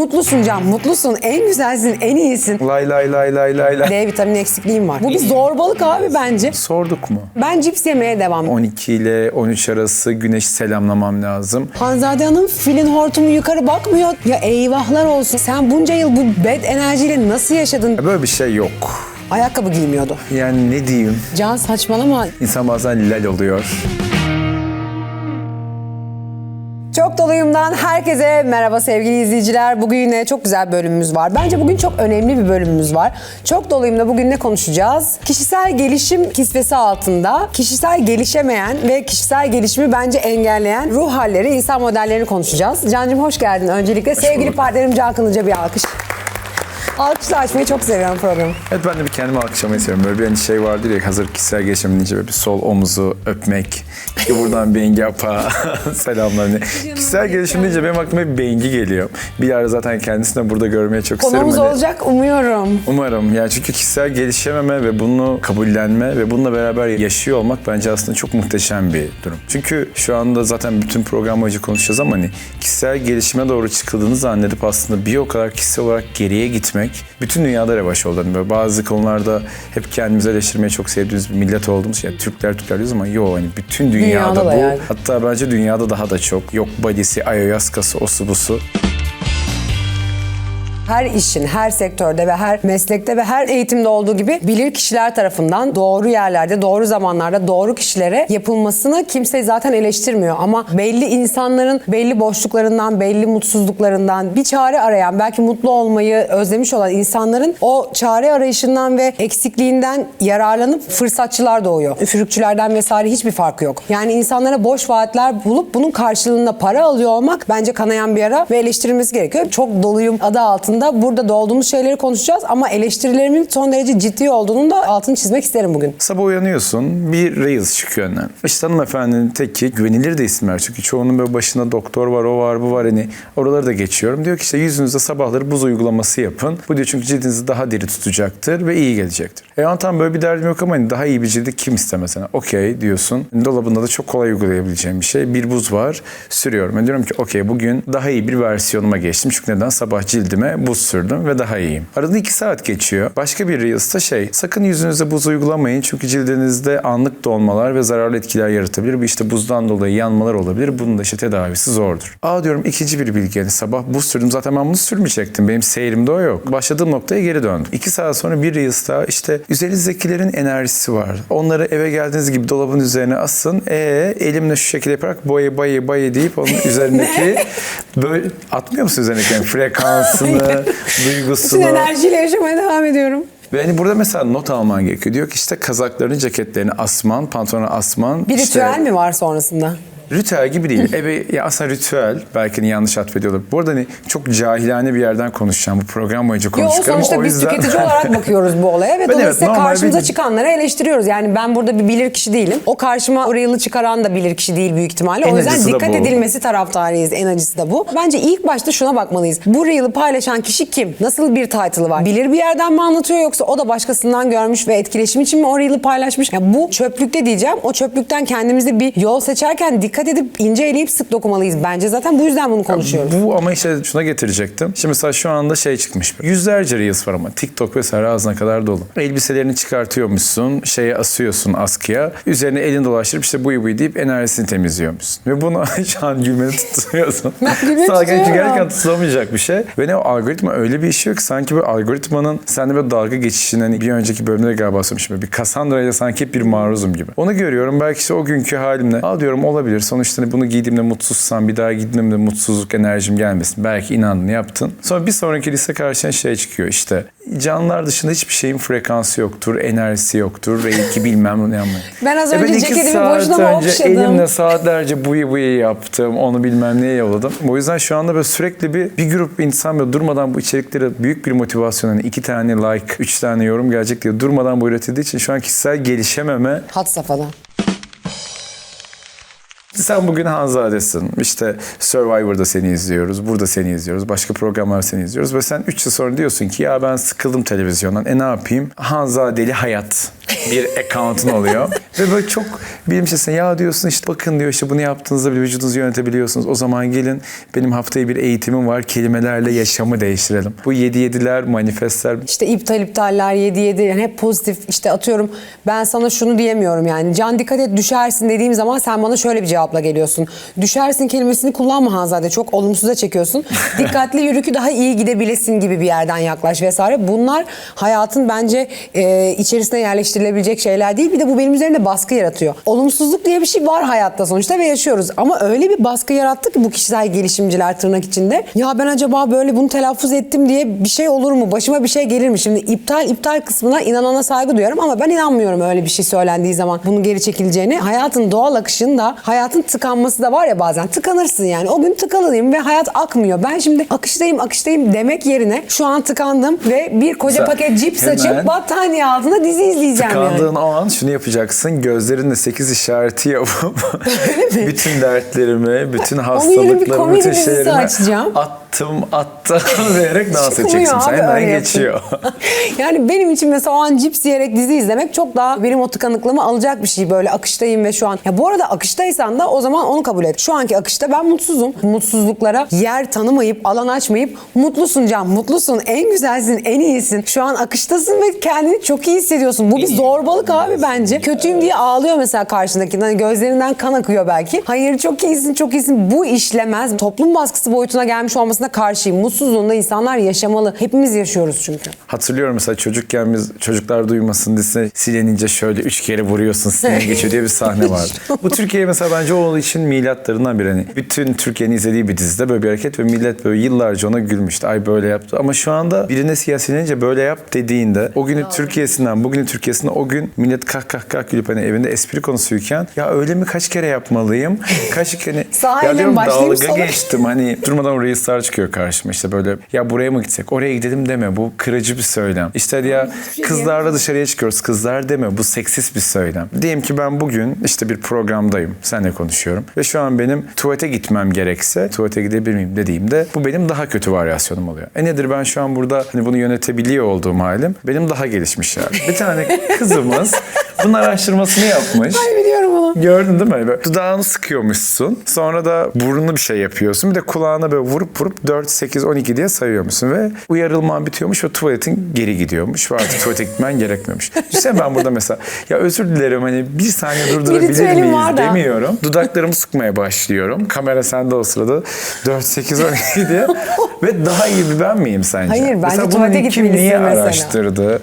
Mutlusun Can, mutlusun. En güzelsin, en iyisin. Lay lay lay lay lay lay. D vitamini eksikliğim var. Bu bir zorbalık abi bence. Sorduk mu? Ben cips yemeye devam. 12 ile 13 arası güneşi selamlamam lazım. Hanzade Hanım filin hortumu yukarı bakmıyor. Ya eyvahlar olsun. Sen bunca yıl bu bad enerjiyle nasıl yaşadın? Böyle bir şey yok. Ayakkabı giymiyordu. Yani ne diyeyim? Can saçmalama. İnsan bazen lal oluyor. Çok doluyumdan herkese merhaba sevgili izleyiciler. Bugün yine çok güzel bölümümüz var. Bence bugün çok önemli bir bölümümüz var. Çok doluyumda bugün ne konuşacağız? Kişisel gelişim kisvesi altında kişisel gelişemeyen ve kişisel gelişimi bence engelleyen ruh halleri, insan modellerini konuşacağız. Cancım hoş geldin öncelikle. Sevgili bulduk. partnerim Can Kılıç'a bir alkış. Alkışla açmayı çok seviyorum programı. Evet ben de bir kendimi alkışlamayı seviyorum. Böyle bir hani şey vardır ya hazır kişisel gelişim deyince böyle bir sol omuzu öpmek. İşte buradan Bengi Apa selamlar. Hani kişisel gelişim deyince benim aklıma bir Bengi geliyor. Bir ara zaten kendisini de burada görmeye çok isterim. Konumuz Hani olacak umuyorum. Umarım. Yani çünkü kişisel gelişememe ve bunu kabullenme ve bununla beraber yaşıyor olmak bence aslında çok muhteşem bir durum. Çünkü şu anda zaten bütün program boyunca konuşacağız ama hani kişisel gelişime doğru çıkıldığını zannedip aslında bir o kadar kişisel olarak geriye gitmek bütün dünyada revaç oldu. Hani böyle bazı konularda hep kendimizi eleştirmeyi çok sevdiğimiz bir millet olduğumuz şey. Türkler Türkler diyoruz ama yok hani bütün dünyada, Dünyada da bu. yani. Hatta bence dünyada daha da çok. Yok body'si, ayahuasca'sı, osu busu. Her işin, her sektörde ve her meslekte ve her eğitimde olduğu gibi bilir kişiler tarafından doğru yerlerde, doğru zamanlarda, doğru kişilere yapılmasını kimse zaten eleştirmiyor. Ama belli insanların belli boşluklarından, belli mutsuzluklarından bir çare arayan, belki mutlu olmayı özlemiş olan insanların o çare arayışından ve eksikliğinden yararlanıp fırsatçılar doğuyor. Üfürükçülerden vesaire hiçbir farkı yok. Yani insanlara boş vaatler bulup bunun karşılığında para alıyor olmak bence kanayan bir yara ve eleştirilmesi gerekiyor. Çok doluyum adı altında burada dolduğumuz şeyleri konuşacağız ama eleştirilerimin son derece ciddi olduğunun da altını çizmek isterim bugün. Sabah uyanıyorsun, bir reels çıkıyor önüne. İşte hanımefendinin teki güvenilir de isimler çünkü çoğunun böyle başında doktor var, o var, bu var hani oraları da geçiyorum. Diyor ki işte yüzünüzde sabahları buz uygulaması yapın. Bu diyor çünkü cildinizi daha diri tutacaktır ve iyi gelecektir. E tam böyle bir derdim yok ama hani daha iyi bir cildi kim istemez? Yani okey diyorsun. Dolabında da çok kolay uygulayabileceğim bir şey. Bir buz var, sürüyorum. Ben diyorum ki okey bugün daha iyi bir versiyonuma geçtim. Çünkü neden? Sabah cildime buz sürdüm ve daha iyiyim. Arada iki saat geçiyor. Başka bir Reels'ta şey, sakın yüzünüze buz uygulamayın. Çünkü cildinizde anlık donmalar ve zararlı etkiler yaratabilir. Bu işte buzdan dolayı yanmalar olabilir. Bunun da işte tedavisi zordur. Aa diyorum ikinci bir bilgi. Yani sabah buz sürdüm. Zaten ben bunu sürmeyecektim. Benim seyrimde o yok. Başladığım noktaya geri döndüm. İki saat sonra bir Reels'ta işte üzerinizdekilerin enerjisi var. Onları eve geldiğiniz gibi dolabın üzerine asın. E elimle şu şekilde yaparak boya boya boya deyip onun üzerindeki böyle atmıyor musun üzerindeki yani frekansını, Bütün duygusunu. enerjiyle yaşamaya devam ediyorum. Ve hani burada mesela not alman gerekiyor. Diyor ki işte kazaklarını, ceketlerini asman, pantolonu asman. Bir işte ritüel mi var sonrasında? Ritüel gibi değil. Eve, ya aslında ritüel belki hani yanlış atfediyorlar. Bu arada hani çok cahilane bir yerden konuşacağım. Bu program boyunca Yo, konuştuk ama sonuçta o biz yüzden... tüketici olarak bakıyoruz bu olaya ve Ben evet, dolayısıyla normal karşımıza bir- çıkanları eleştiriyoruz. Yani ben burada bir bilir kişi değilim. O karşıma reel'i çıkaran da bilir kişi değil büyük ihtimalle. En o yüzden dikkat edilmesi taraftarıyız. En acısı da bu. Bence ilk başta şuna bakmalıyız. Bu reel'i paylaşan kişi kim? Nasıl bir title'ı var? Bilir bir yerden mi anlatıyor yoksa o da başkasından görmüş ve etkileşim için mi o reel'i paylaşmış? Ya bu çöplükte diyeceğim. O çöplükten kendimize bir yol seçerken dikkat edip ince eleyip sık dokumalıyız. Bence zaten bu yüzden bunu konuşuyoruz. Bu ama işte şuna getirecektim. Şimdi mesela şu anda şey çıkmış. Yüzlerce Reels var ama TikTok vesaire ağzına kadar dolu. Elbiselerini çıkartıyormuşsun, şeye asıyorsun askıya. Üzerine elini dolaştırıp işte buyu buyu deyip enerjisini temizliyormuşsun. Ve bunu şu an gülmeni tutuyorsun. Ben gülmeni Sanki tutuyorum. gerçekten tutulamayacak bir şey. Ve ne o algoritma öyle bir işi yok ki sanki böyle algoritmanın sende böyle dalga geçişini hani bir önceki bölümde de galiba söylemişim. Bir Cassandra ile sanki hep bir maruzum gibi. Onu görüyorum. Belki işte o günkü halimle. Al diyorum olabilir. Sonuçta hani bunu giydiğimde mutsuzsan bir daha gittiğimde mutsuzluk enerjim gelmesin. Belki inandın yaptın. Sonra bir sonraki lise karşına şey çıkıyor işte. Canlılar dışında hiçbir şeyin frekansı yoktur, enerjisi yoktur. Reiki bilmem ne ama. Ben az E önce iki ceketimi saat boşuna mı önce okşadım? Elimle saatlerce buyu buyu yaptım. Onu bilmem neye yolladım. O yüzden şu anda böyle sürekli bir, bir grup insan böyle durmadan bu içeriklere büyük bir motivasyon. Hani iki tane like, üç tane yorum gelecek diye durmadan bu üretildiği için şu an kişisel gelişememe Hat safhada. Sen bugün Hanzadesin. İşte Survivor'da seni izliyoruz. Burada seni izliyoruz. Başka programlar seni izliyoruz. Ve sen 3 yıl sonra diyorsun ki ya ben sıkıldım televizyondan. E ne yapayım? Hanzadeli hayat. Bir account'un oluyor. Ve böyle çok bilimsizsin. Ya diyorsun işte bakın diyor işte bunu yaptığınızda bile vücudunuzu yönetebiliyorsunuz. O zaman gelin benim haftaya bir eğitimim var. Kelimelerle yaşamı değiştirelim. Bu 7-7'ler, manifestler İşte iptal iptaller 7 7 yani hep pozitif işte atıyorum ben sana şunu diyemiyorum yani can dikkat et düşersin dediğim zaman sen bana şöyle bir cevapla geliyorsun. Düşersin kelimesini kullanma Hanzade çok olumsuza çekiyorsun. Dikkatli yürü ki daha iyi gidebilesin gibi bir yerden yaklaş vesaire. Bunlar hayatın bence e, içerisine yerleştirilebilecek şeyler değil. Bir de bu benim üzerimde baskı yaratıyor. Olumsuzluk diye bir şey var hayatta sonuçta ve yaşıyoruz. Ama öyle bir baskı yarattı ki bu kişisel gelişimciler tırnak içinde. Ya ben acaba böyle bunu telaffuz ettim diye bir şey olur mu? Başıma bir şey gelir mi? Şimdi iptal iptal kısmına inanana saygı duyuyorum ama ben inanmıyorum öyle bir şey söylendiği zaman bunun geri çekileceğini. Hayatın doğal akışında hayatın tıkanması da var ya bazen tıkanırsın yani. O gün tıkalıyım ve hayat akmıyor. Ben şimdi akıştayım akıştayım demek yerine şu an tıkandım ve bir koca paket cips açıp battaniye altında dizi izleyeceğim yani. Tıkandığın o an şunu yapacaksın. Gözlerinle 8 işareti yapıp bütün dertlerimi, bütün hastalıklarımı, bütün şeylerimi açacağım. Attım, attım diyerek dans edeceksin. abi, Sen öyle hemen yapın. geçiyor. yani benim için mesela o an cips yiyerek dizi izlemek çok daha benim o tıkanıklığımı alacak bir şey. Böyle akıştayım ve şu an. Ya bu arada akıştaysan da o zaman onu kabul et. Şu anki akışta ben mutsuzum. Mutsuzluklara yer tanımayıp, alan açmayıp mutlusun Can, mutlusun, en güzelsin, en iyisin. Şu an akıştasın ve kendini çok iyi hissediyorsun. Bu bir zorbalık abi bence. Kötüyüm diye ağlıyor mesela karşındaki. Hani gözlerinden kan akıyor belki. Hayır çok iyisin, çok iyisin. Bu işlemez. Toplum baskısı boyutuna gelmiş olmasına karşıyım. Mutsuzluğunda insanlar yaşamalı. Hepimiz yaşıyoruz çünkü. Hatırlıyorum mesela çocukken biz çocuklar duymasın diye silenince şöyle üç kere vuruyorsun sinir geçiyor diye bir sahne vardı. Bu Türkiye mesela bence o için milatlarından biri. Hani bütün Türkiye'nin izlediği bir dizide böyle bir hareket ve millet böyle yıllarca ona gülmüştü. Ay böyle yaptı. Ama şu anda birine siyasilenince böyle yap dediğinde o günü Türkiye'sinden bugünü Türkiye'sine o gün millet kah kah kah gülüp hani evinde espri konusuyken ya öyle mi kaç kere yapmalıyım? Kaç kere Sahile ya diyorum dalga geçtim hani durmadan reisler çıkıyor karşıma işte böyle ya buraya mı gitsek oraya gidelim deme bu kırıcı bir söylem. İşte ya şey kızlarla dışarıya çıkıyoruz kızlar deme bu seksist bir söylem. Diyelim ki ben bugün işte bir programdayım seninle konuşuyorum ve şu an benim tuvalete gitmem gerekse tuvalete gidebilir miyim dediğimde bu benim daha kötü varyasyonum oluyor. E nedir ben şu an burada hani bunu yönetebiliyor olduğum halim benim daha gelişmiş yani. Bir tane kızımız bunun araştırmasını yapmış. Ay biliyorum onu. Gördün değil mi? Böyle dudağını sıkıyormuşsun. Sonra da burnunu bir şey yapıyorsun. Bir de kulağına böyle vurup vurup 4, 8, 12 diye sayıyormuşsun. Ve uyarılman bitiyormuş ve tuvaletin geri gidiyormuş. Ve artık tuvalete gitmen gerekmiyormuş. Düşünsene ben burada mesela ya özür dilerim hani bir saniye durdurabilir miyiz var da. demiyorum. Dudaklarımı sıkmaya başlıyorum. Kamera sende o sırada 4, 8, 12 diye. ve daha iyi bir ben miyim sence? Hayır, bence mesela tuvalete kim gitmelisin niye mesela. araştırdı?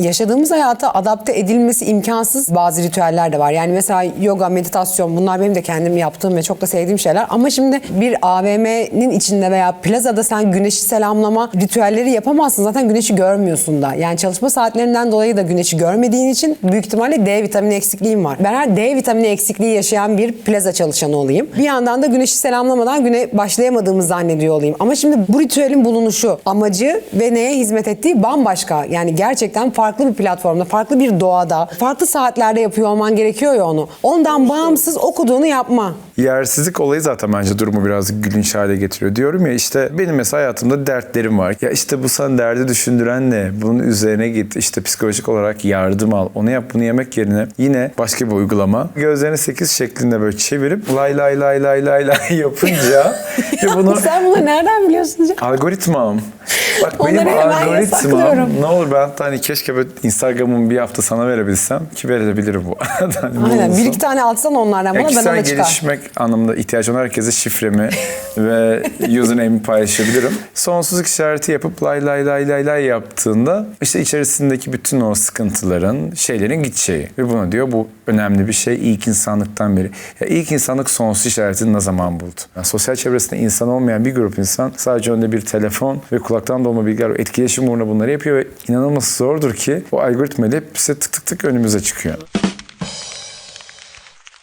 Yaşadığımız hayata adapte edilmesi imkansız bazı ritüeller de var. Yani mesela yoga, meditasyon bunlar benim de kendim yaptığım ve çok da sevdiğim şeyler. Ama şimdi bir AVM'nin içinde veya plazada sen güneşi selamlama ritüelleri yapamazsın. Zaten güneşi görmüyorsun da. Yani çalışma saatlerinden dolayı da güneşi görmediğin için büyük ihtimalle D vitamini eksikliğim var. Ben her D vitamini eksikliği yaşayan bir plaza çalışanı olayım. Bir yandan da güneşi selamlamadan güne başlayamadığımı zannediyor olayım. Ama şimdi bu ritüelin bulunuşu, amacı ve neye hizmet ettiği bambaşka. Yani gerçekten farklı bir platformda, farklı bir doğada, farklı saatlerde yapıyor olman gerekiyor ya onu. Ondan bağımsız okuduğunu yapma. Yersizlik olayı zaten bence durumu biraz gülünç hale getiriyor. Diyorum ya işte benim mesela hayatımda dertlerim var. Ya işte bu sana derdi düşündüren ne? Bunun üzerine git. İşte psikolojik olarak yardım al. Onu yap bunu yemek yerine yine başka bir uygulama. Gözlerini 8 şeklinde böyle çevirip lay lay lay lay lay lay yapınca ve bunu Sen bunu nereden biliyorsun Can? Algoritmam. Bak benim algoritmam. Ne olur ben hani keşke böyle Instagram'ımı bir hafta sana verebilsem ki verebilirim bu arada. Hani Aynen. Bir iki tane atsan onlardan bana ben ona çıkar. gelişmek anlamında ihtiyacı olan herkese şifremi ve username'imi paylaşabilirim. Sonsuzluk işareti yapıp lay lay lay lay lay yaptığında işte içerisindeki bütün o sıkıntıların, şeylerin gideceği. Ve bunu diyor bu önemli bir şey ilk insanlıktan beri. Ya ilk insanlık sonsuz işaretini ne zaman buldu? Yani sosyal çevresinde insan olmayan bir grup insan sadece önünde bir telefon ve kulaktan dolma bilgiler, etkileşim uğruna bunları yapıyor ve inanılması zordur ki o algoritmayla hepsi tık tık tık önümüze çıkıyor.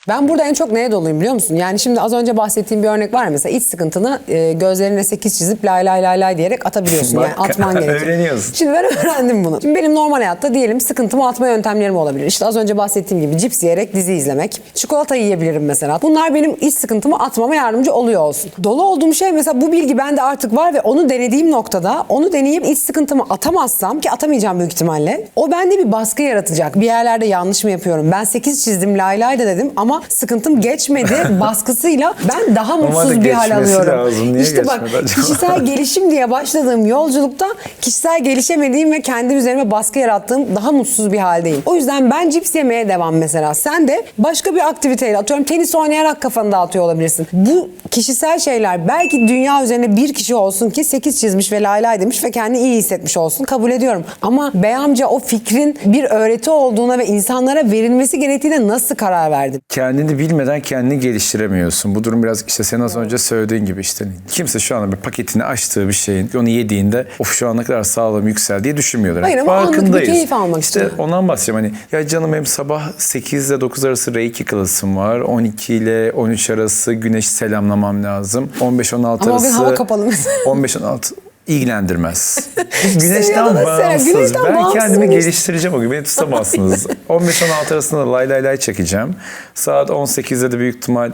Ben burada en çok neye doluyum biliyor musun? Yani şimdi az önce bahsettiğim bir örnek var mesela iç sıkıntını e, gözlerine 8 çizip lay lay lay lay diyerek atabiliyorsun. yani Bak, atman gerekiyor. öğreniyorsun. Şimdi ben öğrendim bunu. Şimdi benim normal hayatta diyelim sıkıntımı atma yöntemlerim olabilir. İşte az önce bahsettiğim gibi cips yiyerek dizi izlemek. Çikolata yiyebilirim mesela. Bunlar benim iç sıkıntımı atmama yardımcı oluyor olsun. Dolu olduğum şey mesela bu bilgi bende artık var ve onu denediğim noktada onu deneyip iç sıkıntımı atamazsam ki atamayacağım büyük ihtimalle o bende bir baskı yaratacak. Bir yerlerde yanlış mı yapıyorum? Ben 8 çizdim lay lay da dedim ama sıkıntım geçmedi baskısıyla ben daha mutsuz bir hal alıyorum. lazım. Niye işte bak acaba? kişisel gelişim diye başladığım yolculukta kişisel gelişemediğim ve kendi üzerime baskı yarattığım daha mutsuz bir haldeyim. O yüzden ben cips yemeye devam mesela. Sen de başka bir aktiviteyle atıyorum tenis oynayarak kafanı dağıtıyor olabilirsin. Bu kişisel şeyler belki dünya üzerinde bir kişi olsun ki 8 çizmiş ve lay lay demiş ve kendini iyi hissetmiş olsun kabul ediyorum. Ama bey amca o fikrin bir öğreti olduğuna ve insanlara verilmesi gerektiğine nasıl karar verdin? Kendini bilmeden kendini geliştiremiyorsun. Bu durum biraz işte senin az önce söylediğin gibi işte kimse şu anda bir paketini açtığı bir şeyin onu yediğinde of şu an ne kadar sağlam yüksel diye düşünmüyorlar. Hayır ama anlık bir Farkındayız. keyif almak işte istiyor. ondan bahsedeceğim hani ya canım benim sabah 8 ile 9 arası reiki klasım var. 12 ile 13 arası güneş selamlamam lazım. 15-16 Ama o gün arası. hava kapalı mesela. 15-16 ilgilendirmez. Güneşten bağımsız. güneşten ben bağımsız kendimi güneş. geliştireceğim o gün. Beni tutamazsınız. 15-16 arasında lay lay lay çekeceğim. Saat 18'de de büyük ihtimal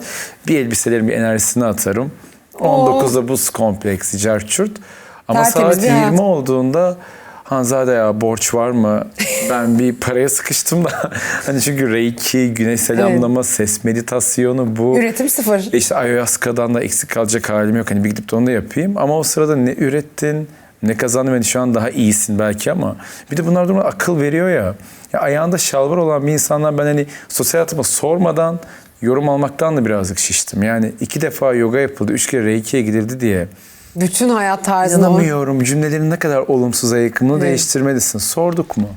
bir elbiselerin bir enerjisini atarım. 19'da buz kompleksi, carçurt. Ama Tertemiz saat bir hayat. 20 olduğunda Hanzade ya borç var mı? Ben bir paraya sıkıştım da. hani çünkü reiki, güneş selamlama, ses meditasyonu bu. Üretim sıfır. İşte ayahuasca'dan da eksik kalacak halim yok. Hani bir gidip de onu da yapayım. Ama o sırada ne ürettin, ne kazandın hani şu an daha iyisin belki ama bir de bunlar durumda akıl veriyor ya. ya. Ayağında şalvar olan bir insandan ben hani sosyal hayatıma sormadan yorum almaktan da birazcık şiştim. Yani iki defa yoga yapıldı, üç kere reiki'ye gidildi diye. Bütün hayat tarzını İnanamıyorum cümlelerin ne kadar olumsuza yakınını değiştirmelisin. Sorduk mu?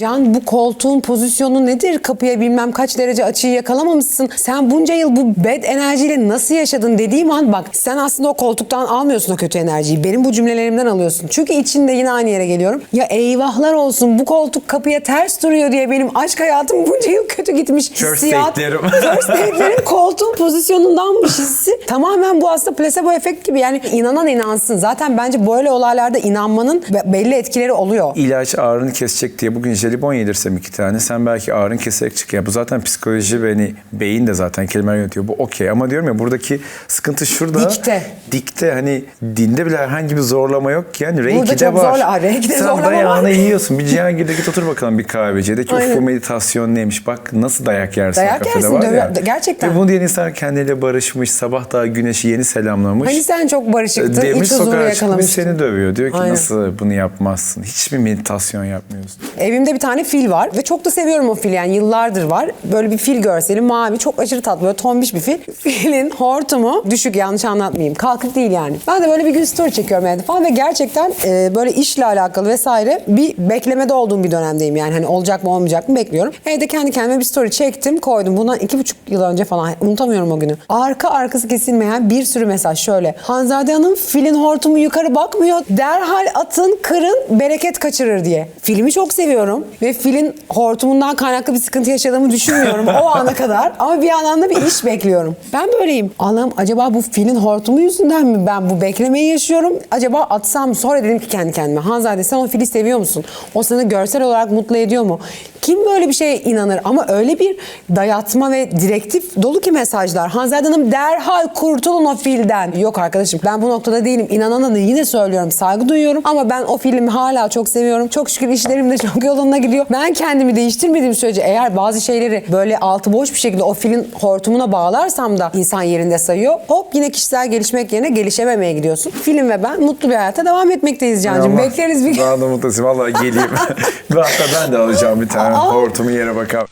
Can bu koltuğun pozisyonu nedir? Kapıya bilmem kaç derece açıyı yakalamamışsın. Sen bunca yıl bu bad enerjiyle nasıl yaşadın dediğim an bak sen aslında o koltuktan almıyorsun o kötü enerjiyi. Benim bu cümlelerimden alıyorsun. Çünkü içinde yine aynı yere geliyorum. Ya eyvahlar olsun bu koltuk kapıya ters duruyor diye benim aşk hayatım bunca yıl kötü gitmiş. Hissiyat- date'lerim. First date'lerin koltuğun pozisyonundanmış hissi. Tamamen bu aslında placebo efekt gibi. Yani inanan inansın. Zaten bence böyle olaylarda inanmanın be- belli etkileri oluyor. İlaç ağrını kesecek diye bugün jelibon yedirsem iki tane sen belki ağrın keserek çık. Ya bu zaten psikoloji ve hani beyin de zaten kelimeler yönetiyor. Bu okey ama diyorum ya buradaki sıkıntı şurada. Dikte. Dikte hani dinde bile herhangi bir zorlama yok ki. Yani reiki Burada çok var. zorla- Aa, reiki de sen zorlama dayağını var. yiyorsun. Bir Cihangir'de git otur bakalım bir kahveciye. De ki Aynen. bu meditasyon neymiş. Bak nasıl dayak yersin Dayak kafede yersin, var döve- ya. gerçekten. Ve bunu diyen insan kendiyle barışmış. Sabah daha güneşi yeni selamlamış. Hani sen çok barışıktın, Demiş iç huzuru sokağa çıkmış seni dövüyor. Diyor ki Aynen. nasıl bunu yapmazsın? Hiçbir meditasyon yapmıyorsun. Evimde bir tane fil var ve çok da seviyorum o fili yani yıllardır var. Böyle bir fil görseli mavi çok aşırı tatlı böyle tombiş bir fil. Filin hortumu düşük yanlış anlatmayayım kalkık değil yani. Ben de böyle bir gün story çekiyorum evde falan ve gerçekten e, böyle işle alakalı vesaire bir beklemede olduğum bir dönemdeyim yani hani olacak mı olmayacak mı bekliyorum. Evde kendi kendime bir story çektim koydum bundan iki buçuk yıl önce falan unutamıyorum o günü. Arka arkası kesilmeyen bir sürü mesaj şöyle. Hanzade Hanım filin hortumu yukarı bakmıyor derhal atın kırın bereket kaçırır diye. Filmi çok seviyorum ve filin hortumundan kaynaklı bir sıkıntı yaşadığımı düşünmüyorum o ana kadar. Ama bir yandan da bir iş bekliyorum. Ben böyleyim. Allah'ım acaba bu filin hortumu yüzünden mi ben bu beklemeyi yaşıyorum? Acaba atsam? Sonra dedim ki kendi kendime. Hanzade sen o fili seviyor musun? O seni görsel olarak mutlu ediyor mu? Kim böyle bir şeye inanır? Ama öyle bir dayatma ve direktif dolu ki mesajlar. Hanzade Hanım derhal kurtulun o filden. Yok arkadaşım ben bu noktada değilim. İnanana da yine söylüyorum. Saygı duyuyorum. Ama ben o filmi hala çok seviyorum. Çok şükür işlerim de çok yoluna gidiyor. Ben kendimi değiştirmediğim sürece eğer bazı şeyleri böyle altı boş bir şekilde o filin hortumuna bağlarsam da insan yerinde sayıyor. Hop yine kişisel gelişmek yerine gelişememeye gidiyorsun. Film ve ben mutlu bir hayata devam etmekteyiz Can'cığım. Bekleriz bir gün. Daha da mutluyum. Vallahi geleyim. Hatta ben de alacağım bir tane Aa. hortumu yere bakalım.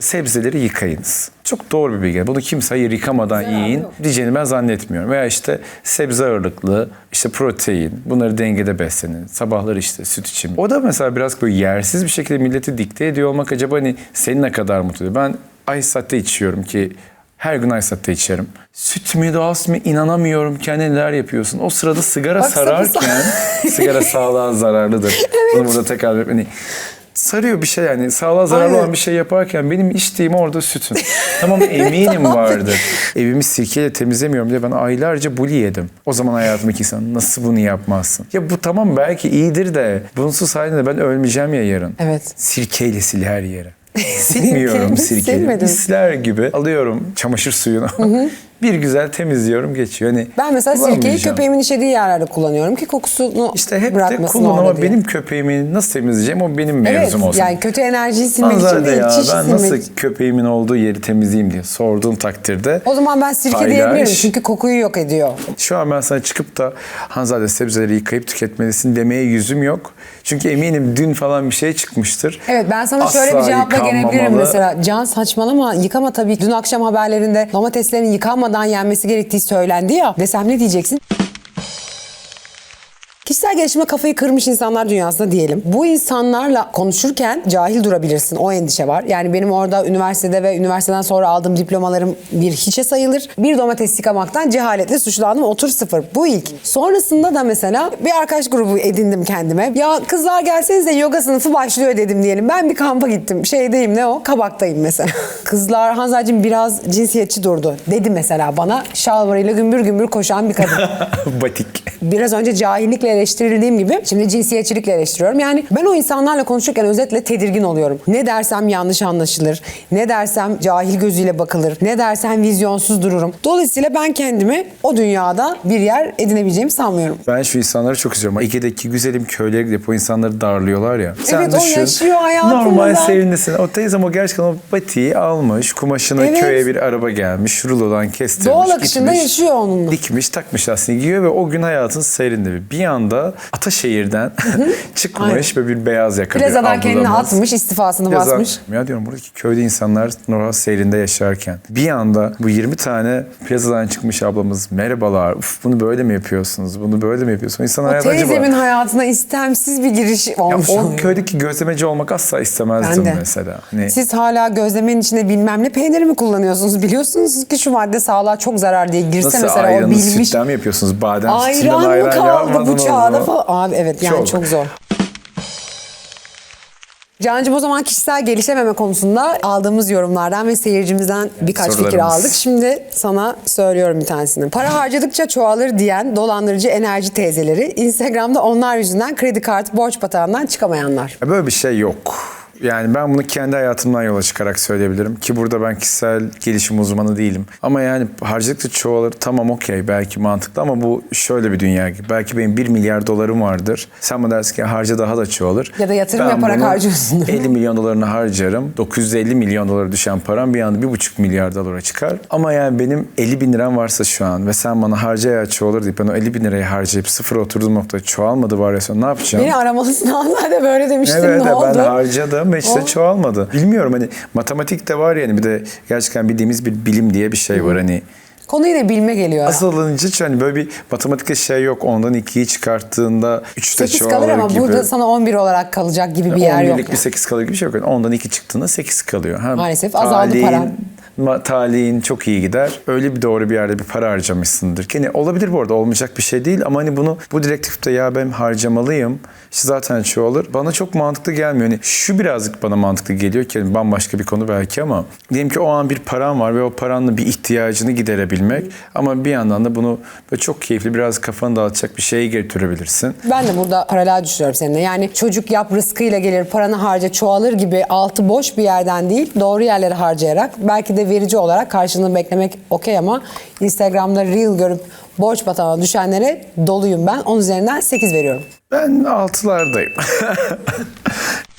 Sebzeleri yıkayınız. Çok doğru bir bilgi. Bunu kimse hayır yıkamadan yiyin diyeceğini ben zannetmiyorum. Veya işte sebze ağırlıklı, işte protein, bunları dengede beslenin. Sabahları işte süt için. O da mesela biraz böyle yersiz bir şekilde milleti dikte ediyor olmak acaba hani seni ne kadar mutlu ediyor? Ben ice latte içiyorum ki her gün latte içerim. Süt mü doğal süt mü inanamıyorum kendine neler yapıyorsun. O sırada sigara Bak sararken sigara sağlığa zararlıdır. Bunu burada tekrar hani sarıyor bir şey yani sağlığa zararlı Aynen. olan bir şey yaparken benim içtiğim orada sütün. tamam eminim vardır. Evimi sirkeyle temizlemiyorum diye ben aylarca bully yedim. O zaman hayatımdaki insan nasıl bunu yapmazsın? Ya bu tamam belki iyidir de bunsuz halinde ben ölmeyeceğim ya yarın. Evet. Sirkeyle sil her yere. Silmiyorum sirkeyle. Silmedin. Misler gibi alıyorum çamaşır suyunu. bir güzel temizliyorum geçiyor. Hani Ben mesela sirkeyi kullanmayacağım. köpeğimin işediği yerlerde kullanıyorum ki kokusunu İşte hep de bırakmasın kullan orada ama diye. benim köpeğimi nasıl temizleyeceğim o benim Evet mevzum olsun. yani kötü enerjiyi silmek için Hanzade değil, ya ben silmek nasıl için. köpeğimin olduğu yeri temizleyeyim diye sorduğun takdirde O zaman ben sirke paylaş. diyebilirim çünkü kokuyu yok ediyor. Şu an ben sana çıkıp da Hanzade sebzeleri yıkayıp tüketmelisin demeye yüzüm yok. Çünkü eminim dün falan bir şey çıkmıştır. Evet ben sana şöyle bir cevapla gelebilirim yıkanmamalı. mesela. Can saçmalama yıkama tabii. Dün akşam haberlerinde domateslerin yıkanmadan yenmesi gerektiği söylendi ya. Desem ne diyeceksin? Kişisel gelişime kafayı kırmış insanlar dünyasında diyelim. Bu insanlarla konuşurken cahil durabilirsin. O endişe var. Yani benim orada üniversitede ve üniversiteden sonra aldığım diplomalarım bir hiçe sayılır. Bir domates yıkamaktan cehaletle suçlandım. Otur sıfır. Bu ilk. Sonrasında da mesela bir arkadaş grubu edindim kendime. Ya kızlar gelsenize yoga sınıfı başlıyor dedim diyelim. Ben bir kampa gittim. Şeydeyim ne o? Kabaktayım mesela. Kızlar Hanzacığım biraz cinsiyetçi durdu. Dedi mesela bana şalvarıyla gümbür gümbür koşan bir kadın. Batik. biraz önce cahillikle eleştirildiğim gibi şimdi cinsiyetçilikle eleştiriyorum. Yani ben o insanlarla konuşurken özetle tedirgin oluyorum. Ne dersem yanlış anlaşılır. Ne dersem cahil gözüyle bakılır. Ne dersem vizyonsuz dururum. Dolayısıyla ben kendimi o dünyada bir yer edinebileceğimi sanmıyorum. Ben şu insanları çok üzüyorum. Ege'deki güzelim köylere gidip o insanları darlıyorlar ya. Evet, o yaşıyor hayatını Normal sevindesin. O teyzem o gerçekten o batiği almış. Kumaşına Evet. köye bir araba gelmiş. Rulodan kestirmiş. Doğal akışında gitmiş, yaşıyor onunla. Dikmiş takmış aslında giyiyor ve o gün hayatın seyrinde. Bir anda Ataşehir'den çıkmış ve bir beyaz yaka bir Plazadan kendini atmış, istifasını Plaza- basmış. Ya diyorum buradaki köyde insanlar normal seyrinde yaşarken bir anda bu 20 tane plazadan çıkmış ablamız merhabalar uf bunu böyle mi yapıyorsunuz bunu böyle mi yapıyorsunuz? İnsan O hayatı acaba... teyzemin hayatına istemsiz bir giriş Ya olmuş. o oluyor. köydeki gözlemeci olmak asla istemezdim Ben de. mesela. Hani Siz hala gözlemenin içinde bilmem ne peyniri mi kullanıyorsunuz? Biliyorsunuz ki şu madde sağlığa çok zarar diye girse nasıl mesela o ayranı bilmiş sütten mi yapıyorsunuz? Badem sütünden ayran mı kaldı bu yapmadınız çağda mı? falan? Abi evet yani çok, Çok. zor. Cancım o zaman kişisel gelişememe konusunda aldığımız yorumlardan ve seyircimizden birkaç fikir aldık. Şimdi sana söylüyorum bir tanesini. Para harcadıkça çoğalır diyen dolandırıcı enerji teyzeleri Instagram'da onlar yüzünden kredi kartı borç batağından çıkamayanlar. Ya Böyle bir şey yok. Yani ben bunu kendi hayatımdan yola çıkarak söyleyebilirim. Ki burada ben kişisel gelişim uzmanı değilim. Ama yani harcadıkça çoğalır tamam okey belki mantıklı ama bu şöyle bir dünya gibi. Belki benim 1 milyar dolarım vardır. Sen bana dersin ki harca daha da çoğalır. Ya da yatırım Ben yaparak harcıyorsun. 50 milyon dolarını harcarım. 950 milyon dolara düşen param bir anda 1,5 milyar dolara çıkar. Ama yani benim 50 bin liram varsa şu an ve sen bana harca ya çoğalır deyip ben o 50 bin lirayı harcayıp sıfır oturduğum noktada çoğalmadı varyasyon ne yapacağım? Beni aramalısın Allah da böyle demiştin Evet ne ben oldu? harcadım ve işte O- çoğalmadı. Bilmiyorum hani matematik de var yani bir de gerçekten bildiğimiz bir bilim diye bir şey var hani. Konu yine bilme geliyor. Asıl alınca hani böyle bir matematikte şey yok. Ondan 2'yi çıkarttığında 3'te 8 çoğalır kalır ama gibi. burada sana 11 olarak kalacak gibi bir yer yok. 11'lik bir 8 kalır gibi bir şey yok. Yani ondan 2 çıktığında 8 kalıyor. Ha, Maalesef azaldı paran. ma- Talihin çok iyi gider. Öyle bir doğru bir yerde bir para harcamışsındır. Yani olabilir bu arada olmayacak bir şey değil ama hani bunu bu direktifte ya ben harcamalıyım. İşte zaten çoğalır. Bana çok mantıklı gelmiyor. Hani şu birazcık bana mantıklı geliyor ki hani bambaşka bir konu belki ama diyelim ki o an bir paran var ve o paranla bir ihtiyacını giderebilmek ama bir yandan da bunu böyle çok keyifli biraz kafanı dağıtacak bir şeye getirebilirsin. Ben de burada paralel düşünüyorum seninle. Yani çocuk yap rızkıyla gelir, paranı harca, çoğalır gibi altı boş bir yerden değil, doğru yerlere harcayarak belki de verici olarak karşılığını beklemek okey ama Instagram'da reel görüp borç batağına düşenlere doluyum ben. Onun üzerinden 8 veriyorum. Ben altılardayım.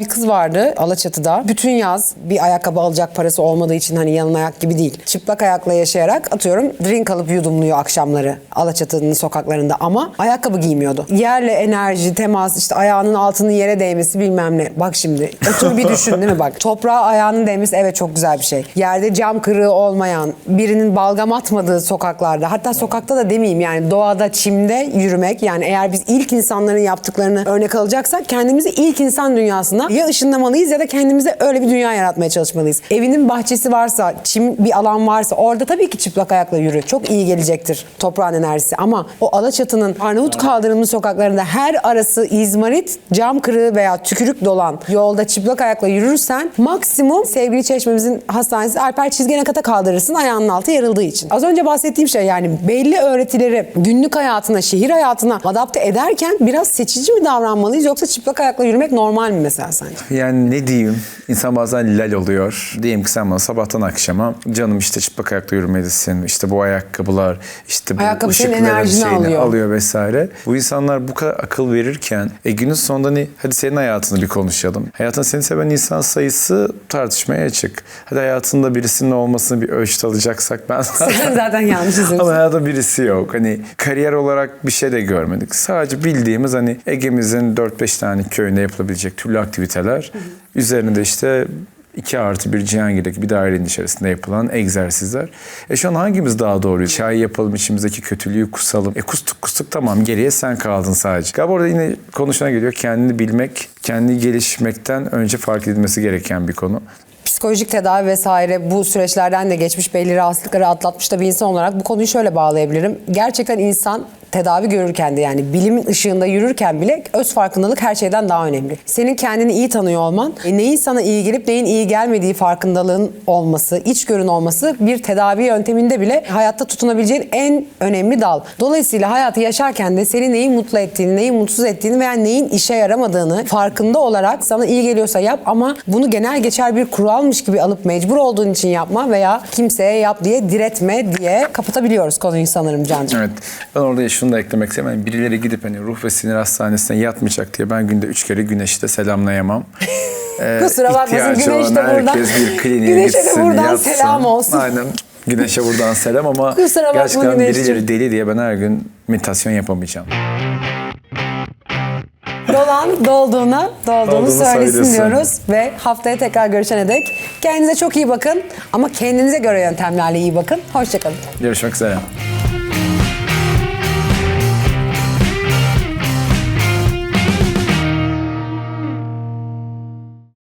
Bir kız vardı Alaçatı'da. Bütün yaz bir ayakkabı alacak parası olmadığı için hani yalın ayak gibi değil. Çıplak ayakla yaşayarak atıyorum drink alıp yudumluyor akşamları Alaçatı'nın sokaklarında ama ayakkabı giymiyordu. Yerle enerji, temas, işte ayağının altının yere değmesi bilmem ne. Bak şimdi otur bir düşün değil mi bak. Toprağa ayağının değmesi evet çok güzel bir şey. Yerde cam kırığı olmayan, birinin balgam atmadığı sokaklarda hatta sokakta da demeyeyim yani doğada, çimde yürümek yani eğer biz ilk insanların yaptıklarını örnek alacaksak kendimizi ilk insan dünyasına ya ışınlamalıyız ya da kendimize öyle bir dünya yaratmaya çalışmalıyız. Evinin bahçesi varsa, çim bir alan varsa orada tabii ki çıplak ayakla yürü. Çok iyi gelecektir toprağın enerjisi. Ama o Alaçatı'nın Arnavut kaldırımlı sokaklarında her arası izmarit, cam kırığı veya tükürük dolan yolda çıplak ayakla yürürsen maksimum sevgili çeşmemizin hastanesi Alper Çizgene Kata kaldırırsın ayağının altı yarıldığı için. Az önce bahsettiğim şey yani belli öğretileri günlük hayatına, şehir hayatına adapte ederken biraz seçici mi davranmalıyız yoksa çıplak ayakla yürümek normal mi mesela sence? Yani ne diyeyim? İnsan bazen lal oluyor. Diyelim ki sen bana sabahtan akşama canım işte çıplak ayakta yürümelisin. İşte bu ayakkabılar, işte bu Ayakkabı senin ışıkların enerjini şeyini alıyor. alıyor vesaire. Bu insanlar bu kadar akıl verirken e, günün sonunda hani hadi senin hayatını bir konuşalım. Hayatında seni seven insan sayısı tartışmaya açık. Hadi hayatında birisinin olmasını bir ölçüt alacaksak ben Sen zaten yanlış. Ama hayata birisi yok. Hani kariyer olarak bir şey de görmedik. Sadece bildiğimiz hani Ege'mizin 4-5 tane köyünde yapılabilecek türlü aktiviteler. Üzerinde işte 2 artı bir Cihangir'deki bir dairenin içerisinde yapılan egzersizler. E şu an hangimiz daha doğru? Çay yapalım, içimizdeki kötülüğü kusalım. E kustuk kustuk tamam geriye sen kaldın sadece. Galiba orada yine konuşuna geliyor kendini bilmek, kendi gelişmekten önce fark edilmesi gereken bir konu. Psikolojik tedavi vesaire bu süreçlerden de geçmiş belli rahatsızlıkları atlatmış da bir insan olarak bu konuyu şöyle bağlayabilirim. Gerçekten insan tedavi görürken de yani bilimin ışığında yürürken bile öz farkındalık her şeyden daha önemli. Senin kendini iyi tanıyor olman, e, neyin sana iyi gelip neyin iyi gelmediği farkındalığın olması, içgörün olması bir tedavi yönteminde bile hayatta tutunabileceğin en önemli dal. Dolayısıyla hayatı yaşarken de seni neyin mutlu ettiğini, neyin mutsuz ettiğini veya neyin işe yaramadığını farkında olarak sana iyi geliyorsa yap ama bunu genel geçer bir kuralmış gibi alıp mecbur olduğun için yapma veya kimseye yap diye diretme diye kapatabiliyoruz konuyu sanırım Can'cığım. Evet. Ben orada şunu da eklemek istedim. Yani birileri gidip hani ruh ve sinir hastanesine yatmayacak diye ben günde üç kere güneşi de selamlayamam. Ee, Kusura bakmasın, güneş de buradan- bir kliniğe gitsin, buradan yatsın. selam olsun. Aynen. Güneşe buradan selam ama Kusura gerçekten birileri deli diye ben her gün meditasyon yapamayacağım. Dolan dolduğuna dolduğunu Dolduğunu söylesin söylesin. diyoruz ve haftaya tekrar görüşene dek kendinize çok iyi bakın ama kendinize göre yöntemlerle iyi bakın. Hoşçakalın. Görüşmek üzere.